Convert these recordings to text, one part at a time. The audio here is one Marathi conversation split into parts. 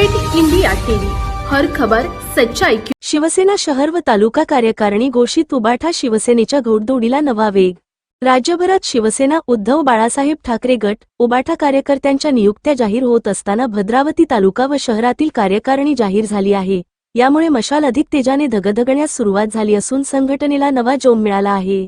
Update India TV. हर खबर सच्चाई की शिवसेना शहर व तालुका कार्यकारिणी घोषित उबाठा शिवसेनेच्या घोडदौडीला नवा वेग. राज्यभरात शिवसेना उद्धव बाळासाहेब ठाकरे गट उबाठा कार्यकर्त्यांच्या नियुक्त्या जाहीर होत असताना भद्रावती तालुका व शहरातील कार्यकारिणी जाहीर झाली आहे. यामुळे मशाल अधिक तेजाने धगधगण्यास सुरुवात झाली असून संघटनेला नवा जोम मिळाला आहे.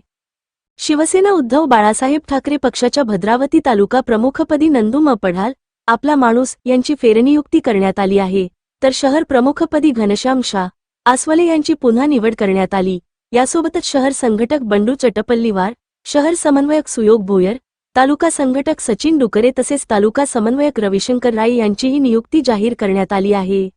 शिवसेना उद्धव बाळासाहेब ठाकरे पक्षाच्या भद्रावती तालुका प्रमुखपदी नंदू म पढाल आपला माणूस यांची फेरनियुक्ती करण्यात आली आहे. तर शहर प्रमुखपदी घनश्याम शाह आसवले यांची पुन्हा निवड करण्यात आली. यासोबतच शहर संघटक बंडू चटपल्लीवार शहर समन्वयक सुयोग भोयर तालुका संघटक सचिन डुकरे तसेच तालुका समन्वयक रविशंकर राय यांचीही नियुक्ती जाहीर करण्यात आली आहे.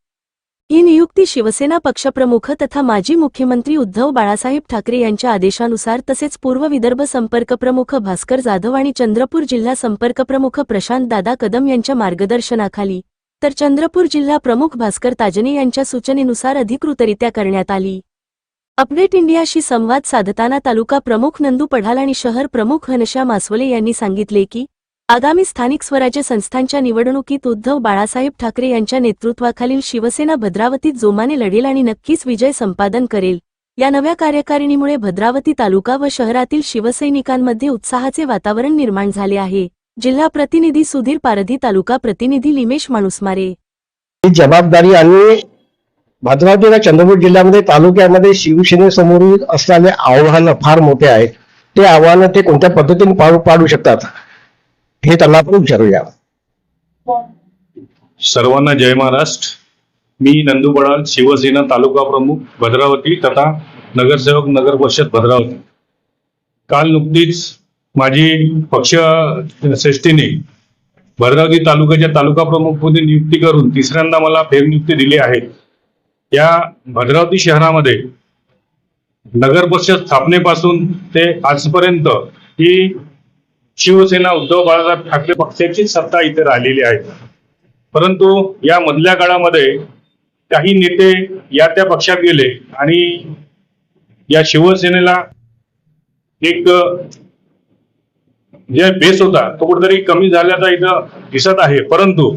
ही नियुक्ती शिवसेना पक्षप्रमुख तथा माजी मुख्यमंत्री उद्धव बाळासाहेब ठाकरे यांच्या आदेशानुसार तसेच पूर्व विदर्भ संपर्कप्रमुख भास्कर जाधव आणि चंद्रपूर जिल्हा संपर्कप्रमुख प्रशांत दादा कदम यांच्या मार्गदर्शनाखाली तर चंद्रपूर जिल्हा प्रमुख भास्कर ताजने यांच्या सूचनेनुसार अधिकृतरित्या करण्यात आली. अपडेट इंडियाशी संवाद साधताना तालुका प्रमुख नंदू पढाल आणि शहर प्रमुख घनश्याम आसवले यांनी सांगितले की आगामी स्थानिक स्वराज्य संस्थांच्या निवडणुकीत उद्धव बाळासाहेब ठाकरे यांच्या नेतृत्वाखालील शिवसेना भद्रावतीत जोमाने लढेल आणि नक्कीच विजय संपादन करेल. या नव्या कार्यकारिणीमुळे भद्रावती तालुका व शहरातील शिवसैनिकांमध्ये उत्साहाचे वातावरण निर्माण झाले आहे. जिल्हा प्रतिनिधी सुधीर पारधी तालुका प्रतिनिधी लिमेश माणुसमारे. ही जबाबदारी आणि भद्रावती व चंद्रपूर जिल्ह्यामध्ये तालुक्यामध्ये शिवसेनेसमोरील असणारे आव्हानं फार मोठे आहेत. ते आव्हानं ते कोणत्या पद्धतीने पाडू शकतात? हे त्यांना आपण विचारूया. सर्वांना जय महाराष्ट्र. मी नंदू बडाल शिवसेना तालुका प्रमुख भद्रावती तथा नगरसेवक नगर परिषद भद्रावती. काल नुकतीच माझी पक्ष श्रेष्ठीने भद्रावती तालुक्याच्या तालुका प्रमुखपदी नियुक्ती करून तिसऱ्यांदा मला फेरनियुक्ती दिली आहे. या भद्रावती शहरामध्ये नगर परिषद स्थापनेपासून ते आजपर्यंत ही शिवसेना उद्धव बाळासाहेब ठाकरे पक्षाची सत्ता इथे राहिलेली आहे. परंतु या मधल्या काळामध्ये काही नेते या त्या पक्षात गेले आणि या शिवसेनेला एक जे बेस होता तो कुठेतरी कमी झाल्याचा इथं दिसत आहे. परंतु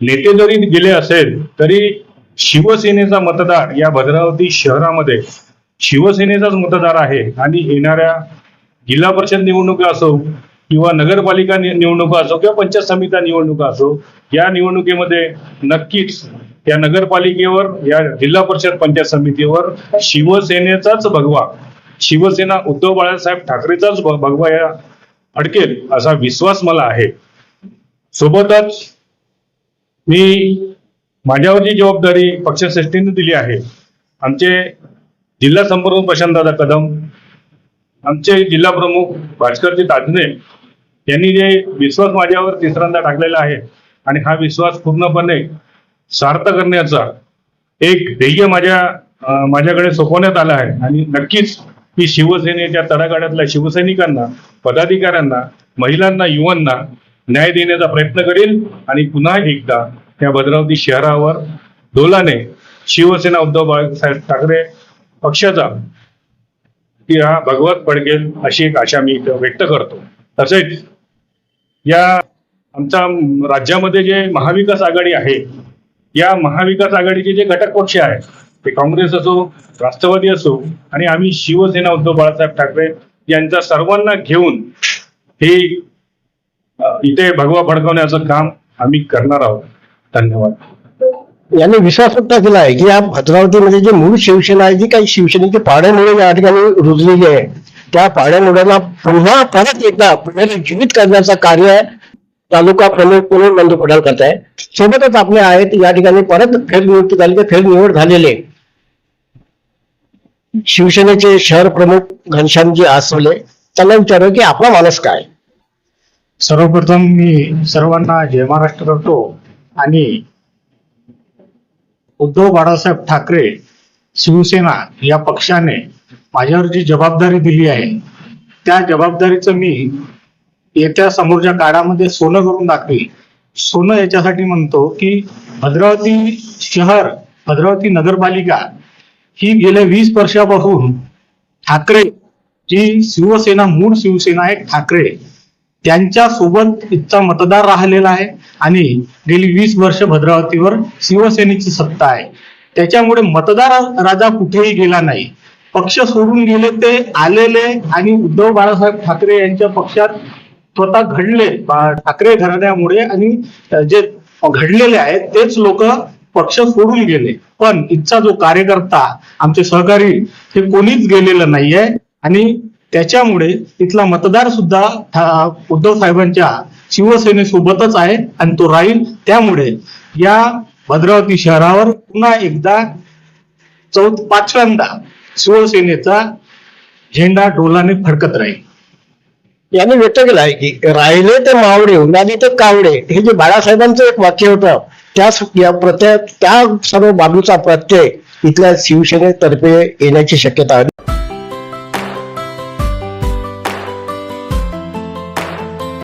नेते जरी गेले असेल तरी शिवसेनेचा मतदार या भद्रावती शहरामध्ये शिवसेनेचाच मतदार आहे. आणि येणाऱ्या जिल्हा परिषद निवडणुका असो किंवा नगरपालिका निवडणुका असो किंवा पंचायत समिती निवडणुका असो या निवडणुकीमध्ये नक्कीच या नगरपालिकेवर या जिल्हा परिषद पंचायत समितीवर शिवसेनेचाच भगवा शिवसेना उद्धव बाळासाहेब ठाकरेचाच भगवा या अडकेल असा विश्वास मला आहे. सोबतच मी माझ्यावरची जबाबदारी पक्षश्रेष्ठीने दिली आहे आमचे जिल्हा संपर्क प्रशांतदादा कदम आमचे जिल्हा प्रमुख भास्करजी ताजने त्यांनी जे विश्वास माझ्यावर तिसऱ्यांदा टाकलेला आहे आणि हा विश्वास पूर्णपणे सार्थ करण्याचा एक ध्येय माझ्या माझ्याकडे सोपवण्यात आला आहे. आणि नक्कीच मी शिवसेनेच्या तडागाड्यातल्या शिवसैनिकांना पदाधिकाऱ्यांना महिलांना युवांना न्याय देण्याचा प्रयत्न करेल आणि पुन्हा एकदा या भद्रावती शहरावर डोलाने शिवसेना उद्धव बाळासाहेब ठाकरे पक्षाचा की हा भगवत पडगेल अशी एक आशा मी इथं व्यक्त करतो. तसेच या आमच्या राज्यामध्ये जे महाविकास आघाडी आहे या महाविकास आघाडीचे जे घटक पक्ष आहेत ते काँग्रेस असो राष्ट्रवादी असो आणि आम्ही शिवसेना उद्धव बाळासाहेब ठाकरे यांचा सर्वांना घेऊन हे इथे भगवा फडकवण्याचं काम आम्ही करणार आहोत. धन्यवाद. यांनी विश्वास व्यक्त केला आहे की या भद्रावतीमध्ये जे मूळ शिवसेना आहे जी काही शिवसेनेची पाड्यामुळे या ठिकाणी रुजलेली आहे त्या पाड्यामुळ्यांना पुन्हा परत एकदा पुण्याला जीवित करण्याचं कार्य तालुका प्रमुख म्हणून नंद पडाल करत आहे सोबतच आपले आहेत या ठिकाणी परत फेरनियुक्ती झाली ते फेरनिवड झालेले. शिवसेनेचे शहर प्रमुख घनश्यामजी आसवले त्यांना विचारलं की आपला माणूस काय? सर्वप्रथम मी सर्वांना जय महाराष्ट्र करतो आणि उद्धव बाळासाहेब ठाकरे शिवसेना या पक्षाने माझ्यावर जी जबाबदारी दिली आहे त्या जबाबदारीचं मी येत्या समोरच्या काळामध्ये सोनं करून दाखवी सोनं याच्यासाठी म्हणतो की भद्रावती शहर भद्रावती नगरपालिका ही गेल्या वीस वर्षापासून ठाकरे जी शिवसेना मूळ शिवसेना आहे ठाकरे त्यांच्यासोबत इथचा मतदार राहिलेला आहे आणि गेली वीस वर्ष भद्रावतीवर शिवसेनेची सत्ता आहे. त्याच्यामुळे मतदार राजा कुठेही गेला नाही. पक्ष सोडून गेले ते आलेले आणि उद्धव बाळासाहेब ठाकरे यांच्या पक्षात स्वतः घडले. ठाकरे घराण्यामुळे आणि जे घडलेले आहेत तेच लोक पक्ष सोडून गेले. पण इथचा जो कार्यकर्ता आमचे सहकारी हे कोणीच गेलेलं नाहीये. आणि त्याच्यामुळे इथला मतदार सुद्धा उद्धव साहेबांच्या शिवसेनेसोबतच आहे आणि तो राहील. त्यामुळे या भद्रावती शहरावर पुन्हा एकदा चौथ पाचव्यांदा शिवसेनेचा झेंडा डोलाने फडकत राहील. यांनी व्यक्त केलं आहे की राहिले ते मावडे उन्हाने ते कावडे हे जे बाळासाहेबांचं एक वाक्य होतं त्या या प्रत्यय त्या सर्व बाबीचा प्रत्यय इथल्या शिवसेनेतर्फे येण्याची शक्यता आहे.